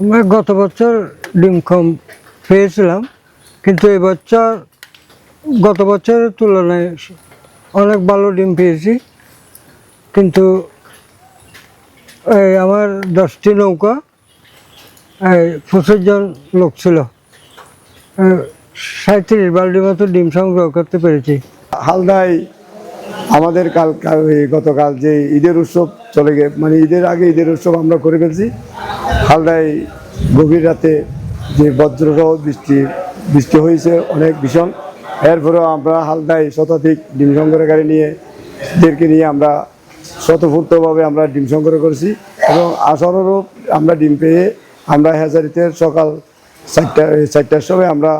আমরা গত বছর ডিম কম পেয়েছিলাম কিন্তু এই বছর গত বছরের তুলনায় অনেক ভালো ডিম পেয়েছি, কিন্তু এই আমার দশটি নৌকা, এই পঁচিশ জন লোক ছিল। সাঁত্রিশ বাল্টির মতো ডিম সংগ্রহ করতে পেরেছি। হালদায় আমাদের কাল কাল গতকাল যে ঈদের উৎসব চলে গে মানে ঈদের আগে ঈদের উৎসব আমরা করে ফেলছি। হালদায় গভীর রাতে যে বজ্রসহ বৃষ্টি বৃষ্টি হয়েছে অনেক ভীষণ। এরপরেও আমরা হালদায় শতাধিক ডিম সংগ্রহকারী নিয়ে, দেরকে নিয়ে আমরা স্বতঃফূর্তভাবে আমরা ডিম সংগ্রহ করেছি এবং আসরেরও আমরা ডিম পেয়ে আমরা হ্যাচারিতে সকাল চারটা চারটার সময় আমরা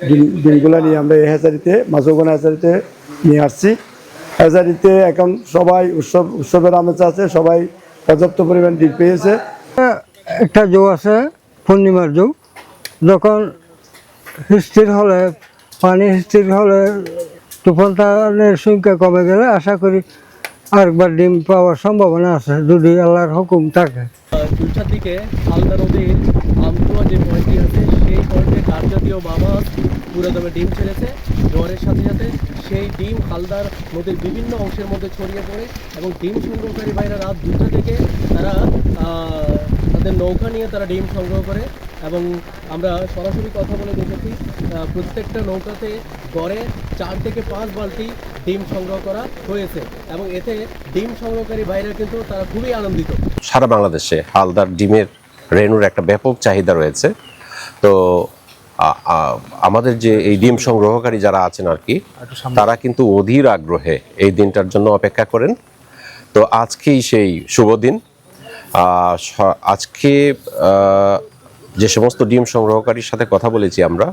ডিম, ডিমগুলো নিয়ে আমরা এই হ্যাচারিতে মাছগোনা হ্যাচারিতে নিয়ে আসছি। হ্যাচারিতে এখন সবাই উৎসব উৎসবের আমেজ আছে সবাই পর্যাপ্ত পরিমাণ ডিম পেয়েছে। একটা জো আছে পূর্ণিমার জো যখন স্থির হলে পানি স্থির হলে তুফানের সংখ্যা কমে গেলে আশা করি আরেকবার ডিম পাওয়ার সম্ভাবনা আছে যদি আল্লাহর হুকুম থাকে। দিকে হালদা নদীর আমতুয়া যে পয়েন্টটি আছে সেই পয়েন্টে কার জাতীয় বাবা পুরো দমে ডিম ছেড়েছে। জোয়ারের সাথে সাথে সেই ডিম হালদার নদীর বিভিন্ন অংশের মধ্যে ছড়িয়ে পড়ে এবং ডিম সংগ্রহকারী ভাইরা রাত দুটা থেকে তারা তাদের নৌকা নিয়ে তারা ডিম সংগ্রহ করে এবং আমরা সরাসরি কথা বলে দেখেছি প্রত্যেকটা নৌকাতে গড়ে চার থেকে পাঁচ বালতি ডিম সংগ্রহ করা হয়েছে এবং এতে ডিম সংগ্রহকারী ভাইরা কিন্তু তারা খুবই আনন্দিত। সারা বাংলাদেশে হালদার ডিমের রেনুর একটা ব্যাপক চাহিদা রয়েছে। তো আমাদের যে এই ডিম সংগ্রহকারী যারা আছেন আর কি তারা কিন্তু অধীর আগ্রহে এই দিনটার জন্য অপেক্ষা করেন। তো আজকেই সেই শুভ দিন। আজকে যে সমস্ত ডিম সংগ্রহকারীর সাথে কথা বলেছি আমরা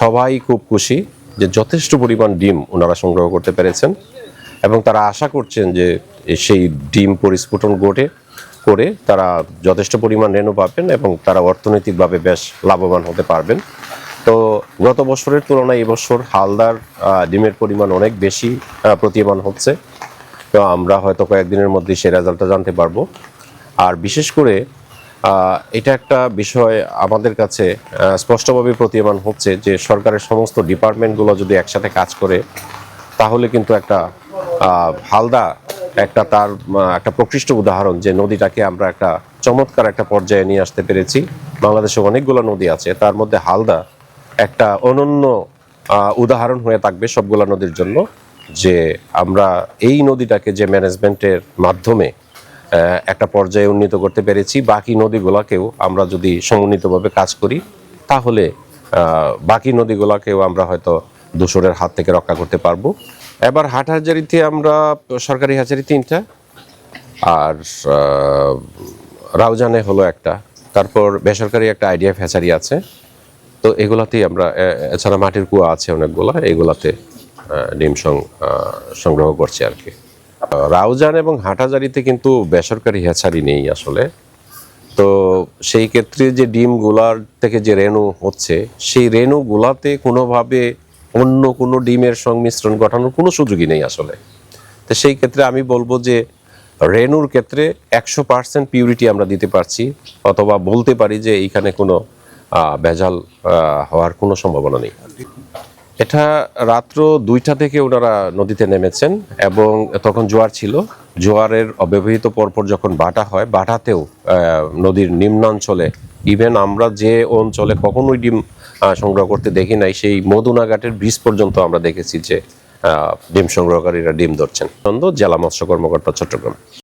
সবাই খুব খুশি যে যথেষ্ট পরিমাণ ডিম ওনারা সংগ্রহ করতে পেরেছেন এবং তারা আশা করছেন যে সেই ডিম পরিস্ফুটন ঘটে। করে তারা যথেষ্ট পরিমাণ রেণু পাবেন এবং তারা অর্থনৈতিকভাবে বেশ লাভবান হতে পারবেন। তো গত বছরের তুলনায় এবছর হালদার ডিমের পরিমাণ অনেক বেশি প্রতীয়মান হচ্ছে। তো আমরা হয়তো কয়েকদিনের মধ্যে সেই রেজাল্টটা জানতে পারব। আর বিশেষ করে এটা একটা বিষয় আমাদের কাছে স্পষ্টভাবে প্রতীয়মান হচ্ছে যে সরকারের সমস্ত ডিপার্টমেন্টগুলো যদি একসাথে কাজ করে, তাহলে কিন্তু একটা হালদা একটা তার একটা প্রকৃষ্ট উদাহরণ যে নদীটাকে আমরা একটা চমৎকার একটা পর্যায়ে নিয়ে আসতে পেরেছি। বাংলাদেশে অনেকগুলো নদী আছে। তার মধ্যে হালদা একটা অনন্য উদাহরণ হয়ে থাকবে সবগুলো নদীর জন্য যে আমরা এই নদীটাকে যে ম্যানেজমেন্টের মাধ্যমে একটা পর্যায়ে উন্নীত করতে পেরেছি। বাকি নদীগুলোকেও আমরা যদি সমন্বিতভাবে কাজ করি, তাহলে বাকি নদীগুলোকেও আমরা হয়তো দূষণের হাত থেকে রক্ষা করতে পারব। এবার হাট হাজারিতে আমরা, সরকারি হাজারি তিনটা, আর রাউজানে হলো একটা, তারপর বেসরকারি একটা আইডিয়া হ্যাচারি আছে। তো এগুলাতেই আমরা এছাড়া মাটির কুয়া আছে অনেকগুলা, এগুলাতে ডিম সংগ্রহ করছি আর কি। রাউজান এবং হাটাজারিতে কিন্তু বেসরকারি হ্যাচারি নেই আসলে। তো সেই ক্ষেত্রে যে ডিমগুলার থেকে যে রেণু হচ্ছে, সেই রেণুগুলাতে কোনোভাবে অন্য কোনো ডিমের সংমিশ্রণ ঘটানোর কোনো সুযোগই নেই আসলে। তো সেই ক্ষেত্রে আমি বলব যে রেনুর ক্ষেত্রে একশো পার্সেন্ট পিউরিটি আমরা দিতে পারছি, অথবা বলতে পারি যে এইখানে কোনো ভেজাল হওয়ার কোনো সম্ভাবনা নেই। এটা রাত্র দুইটা থেকে ওনারা নদীতে নেমেছেন এবং তখন জোয়ার ছিল। জোয়ারের অব্যবহৃত পরপর যখন বাটা হয়, বাটাতেও নদীর নিম্নাঞ্চলে ইভেন আমরা যে অঞ্চলে কখনোই ডিম সংগ্রহ করতে দেখি নাই। সেই মদুনাঘাটের ব্রিজ পর্যন্ত আমরা দেখেছি যে ডিম সংগ্রহকারীরা ডিম ধরছেন। জেলা মৎস্য কর্মকর্তা, চট্টগ্রাম।